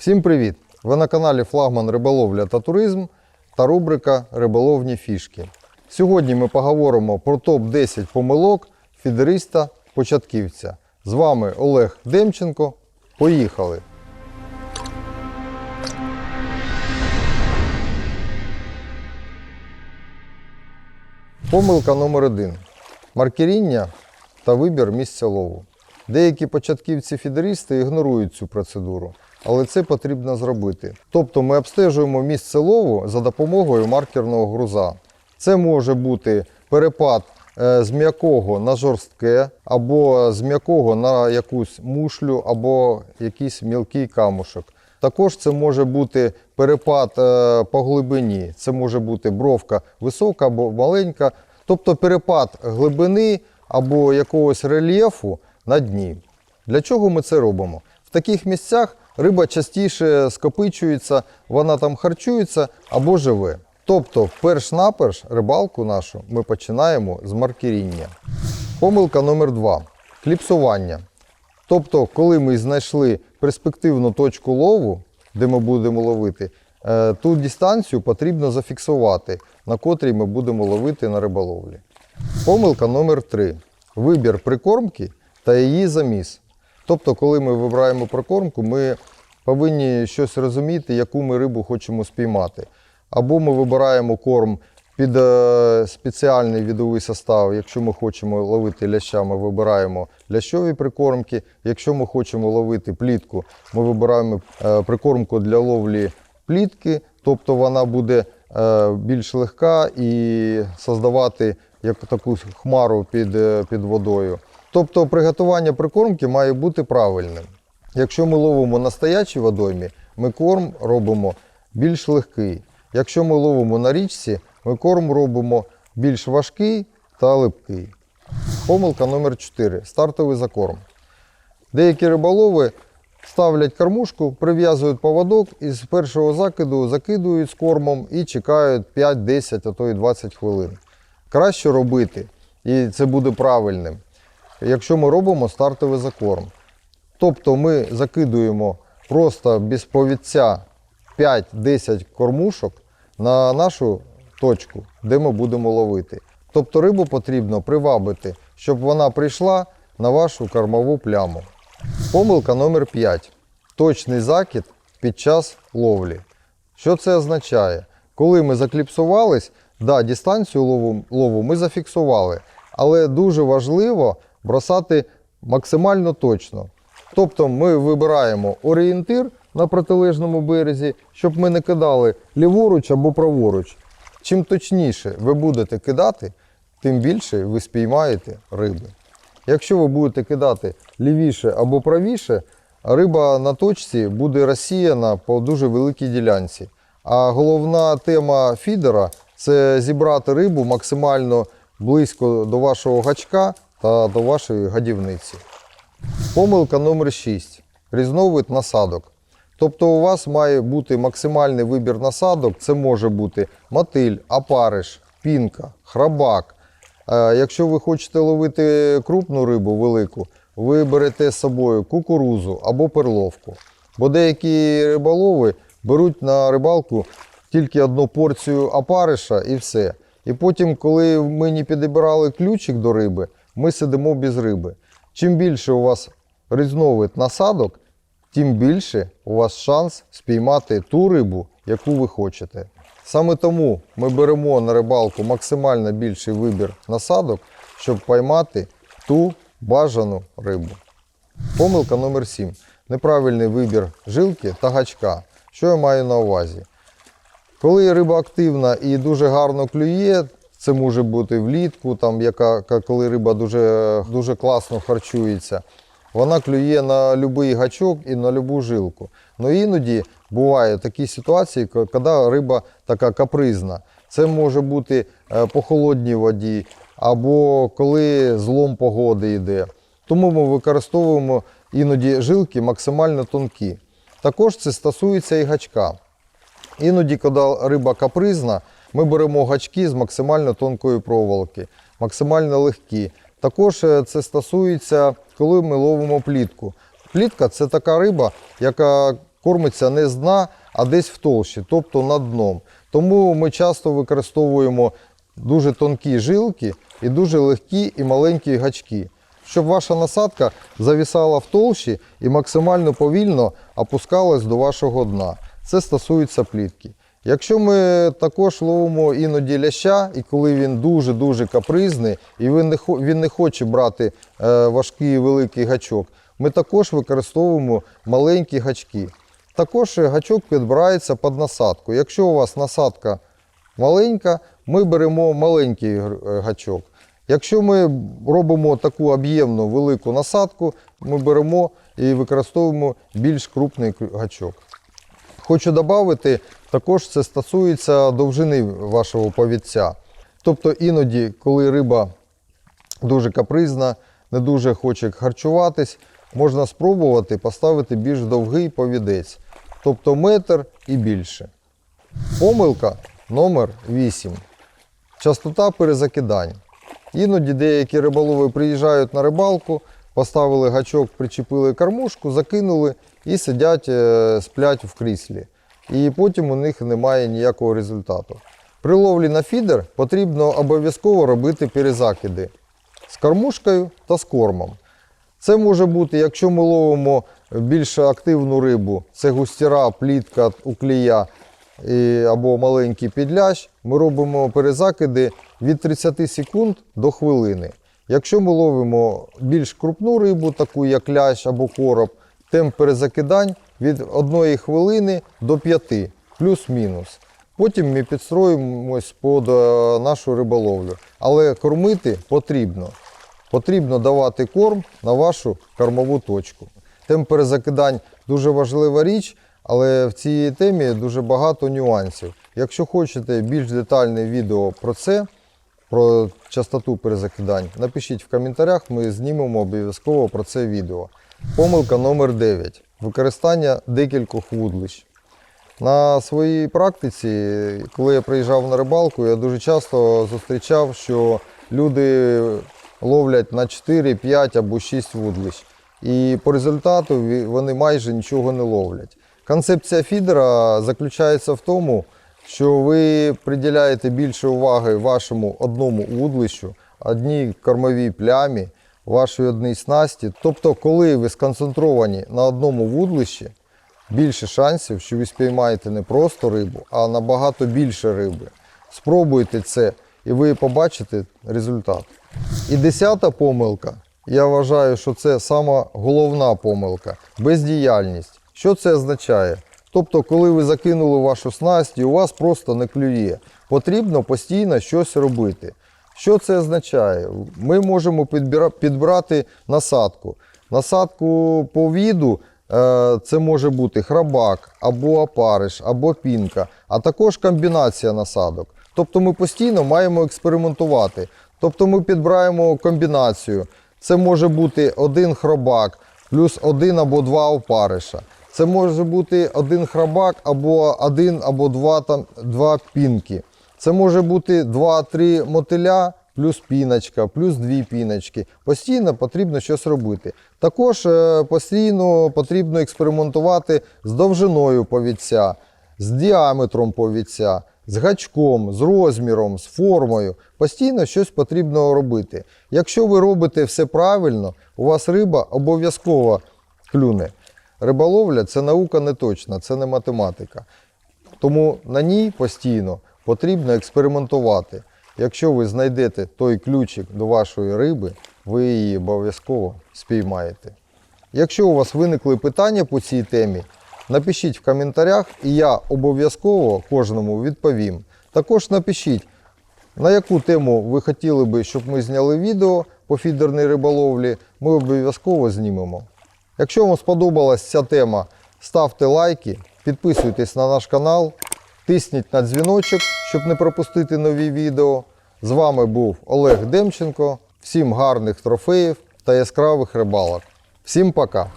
Всім привіт! Ви на каналі Флагман Риболовля та туризм та рубрика Риболовні фішки. Сьогодні ми поговоримо про топ-10 помилок фідериста початківця. З вами Олег Демченко. Поїхали! Помилка номер один. Маркеріння та вибір місця лову. Деякі початківці-фідеристи ігнорують цю процедуру, але це потрібно зробити. Тобто ми обстежуємо місце лову за допомогою маркерного груза. Це може бути перепад е, з м'якого на жорстке, або з м'якого на якусь мушлю, або якийсь мілкий камушок. Також це може бути перепад е, по глибині. Це може бути бровка висока або маленька, тобто перепад глибини або якогось рельєфу на дні. Для чого ми це робимо? В таких місцях риба частіше скопичується, вона там харчується або живе. Тобто, перш-наперш рибалку нашу ми починаємо з маркеріння. Помилка номер два кліпсування. Тобто, коли ми знайшли перспективну точку лову, де ми будемо ловити, е, ту дистанцію потрібно зафіксувати, на котрій ми будемо ловити на риболовлі. Помилка номер 3 вибір прикормки та її заміс. Тобто, коли ми вибираємо прикормку, ми повинні щось розуміти, яку ми рибу хочемо спіймати. Або ми вибираємо корм під е, спеціальний відовий состав. Якщо ми хочемо ловити ляща, ми вибираємо лящові прикормки. Якщо ми хочемо ловити плітку, ми вибираємо е, прикормку для ловлі плітки, тобто вона буде е, більш легка і создавати як таку хмару під, під водою. Тобто приготування прикормки має бути правильним. Якщо ми ловимо на стоячій водоймі, ми корм робимо більш легкий. Якщо ми ловимо на річці, ми корм робимо більш важкий та липкий. Помилка номер 4 стартовий закорм. Деякі риболови ставлять кормушку, прив'язують поводок і з першого закиду закидують з кормом і чекають 5, 10, а то і 20 хвилин. Краще робити, і це буде правильним, якщо ми робимо стартовий закорм. Тобто ми закидуємо просто без повідця 5-10 кормушок на нашу точку, де ми будемо ловити. Тобто рибу потрібно привабити, щоб вона прийшла на вашу кормову пляму. Помилка номер 5. Точний закид під час ловлі. Що це означає? Коли ми закліпсувались, да, дистанцію лову, лову ми зафіксували, але дуже важливо бросати максимально точно. Тобто ми вибираємо орієнтир на протилежному березі, щоб ми не кидали ліворуч або праворуч. Чим точніше ви будете кидати, тим більше ви спіймаєте риби. Якщо ви будете кидати лівіше або правіше, риба на точці буде розсіяна по дуже великій ділянці. А головна тема фідера це зібрати рибу максимально близько до вашого гачка та до вашої гадівниці. Помилка номер 6. Різновид насадок. Тобто у вас має бути максимальний вибір насадок. Це може бути мотиль, апариш, пінка, храбак. Е, Якщо ви хочете ловити крупну рибу велику, ви берете з собою кукурузу або перловку. Бо деякі риболови беруть на рибалку тільки одну порцію апариша і все. І потім, коли ми не підібрали ключик до риби, ми сидимо без риби. Чим більше у вас різновид насадок, тим більше у вас шанс спіймати ту рибу, яку ви хочете. Саме тому ми беремо на рибалку максимально більший вибір насадок, щоб поймати ту бажану рибу. Помилка номер 7. Неправильний вибір жилки та гачка. Що я маю на увазі? Коли риба активна і дуже гарно клює, це може бути влітку, там, яка, коли риба дуже, дуже класно харчується, вона клює на будь-який гачок і на будь-яку жилку. Ну іноді буває такі ситуації, коли риба така капризна. Це може бути е, по холодній воді або коли злом погоди йде. Тому ми використовуємо іноді жилки максимально тонкі. Також це стосується і гачка. Іноді, коли риба капризна, ми беремо гачки з максимально тонкої проволоки, максимально легкі. Також е, це стосується, коли ми ловимо плітку. Плітка це така риба, яка кормиться не з дна, а десь в толщі, тобто над дном. Тому ми часто використовуємо дуже тонкі жилки і дуже легкі і маленькі гачки, щоб ваша насадка завісала в толщі і максимально повільно опускалась до вашого дна. Це стосується плітки. Якщо ми також ловимо іноді ляща, і коли він дуже-дуже капризний, і він не, хоче брати е, важкий великий гачок, ми також використовуємо маленькі гачки. Також гачок підбирається під насадку. Якщо у вас насадка маленька, ми беремо маленький е, гачок. Якщо ми робимо таку об'ємну велику насадку, ми беремо і використовуємо більш крупний гачок. Хочу додати, також це стосується довжини вашого повідця. Тобто іноді, коли риба дуже капризна, не дуже хоче харчуватись, можна спробувати поставити більш довгий повідець, тобто метр і більше. Помилка номер 8. Частота перезакидань. Іноді деякі риболови приїжджають на рибалку, поставили гачок, причепили кормушку, закинули і сидять, е, сплять в кріслі. І потім у них немає ніякого результату. При ловлі на фідер потрібно обов'язково робити перезакиди з кормушкою та з кормом. Це може бути, якщо ми ловимо більш активну рибу, це густіра, плітка, уклія або маленький підлящ, ми робимо перезакиди від 30 секунд до хвилини. Якщо ми ловимо більш крупну рибу, таку як лящ або короб, темп перезакидань від 1 хвилини до 5, плюс-мінус. Потім ми підстроїмось під е, нашу риболовлю. Але кормити потрібно. Потрібно давати корм на вашу кормову точку. Темп перезакидань дуже важлива річ, але в цій темі дуже багато нюансів. Якщо хочете більш детальне відео про це, про частоту перезакидань, напишіть в коментарях, ми знімемо обов'язково про це відео. Помилка номер 9. Використання декількох вудлищ. На своїй практиці, коли я приїжджав на рибалку, я дуже часто зустрічав, що люди ловлять на 4, 5 або 6 вудлищ. І по результату вони майже нічого не ловлять. Концепція фідера заключається в тому, що ви приділяєте більше уваги вашому одному вудлищу, одній кормовій плямі, вашій одній снасті. Тобто, коли ви сконцентровані на одному вудлищі, більше шансів, що ви спіймаєте не просто рибу, а набагато більше риби. Спробуйте це, і ви побачите результат. І десята помилка. Я вважаю, що це сама головна помилка бездіяльність. Що це означає? Тобто, коли ви закинули вашу снасть і у вас просто не клює, потрібно постійно щось робити. Що це означає? Ми можемо підбирати насадку. Насадку по віду е, це може бути храбак, або опариш, або пінка, а також комбінація насадок. Тобто ми постійно маємо експериментувати. Тобто ми підбираємо комбінацію. Це може бути один хробак плюс один або два опариша. Це може бути один храбак або один або два, там, два пінки. Це може бути 2-3 мотиля плюс піночка, плюс дві піночки. Постійно потрібно щось робити. Також е, постійно потрібно експериментувати з довжиною повідця, з діаметром повідця, з гачком, з розміром, з формою. Постійно щось потрібно робити. Якщо ви робите все правильно, у вас риба обов'язково клюне. Риболовля це наука не точна, це не математика. Тому на ній постійно потрібно експериментувати. Якщо ви знайдете той ключик до вашої риби, ви її обов'язково спіймаєте. Якщо у вас виникли питання по цій темі, напишіть в коментарях, і я обов'язково кожному відповім. Також напишіть, на яку тему ви хотіли би, щоб ми зняли відео по фідерній риболовлі, ми обов'язково знімемо. Якщо вам сподобалась ця тема, ставте лайки, підписуйтесь на наш канал, тисніть на дзвіночок, щоб не пропустити нові відео. З вами був Олег Демченко. Всім гарних трофеїв та яскравих рибалок. Всім пока!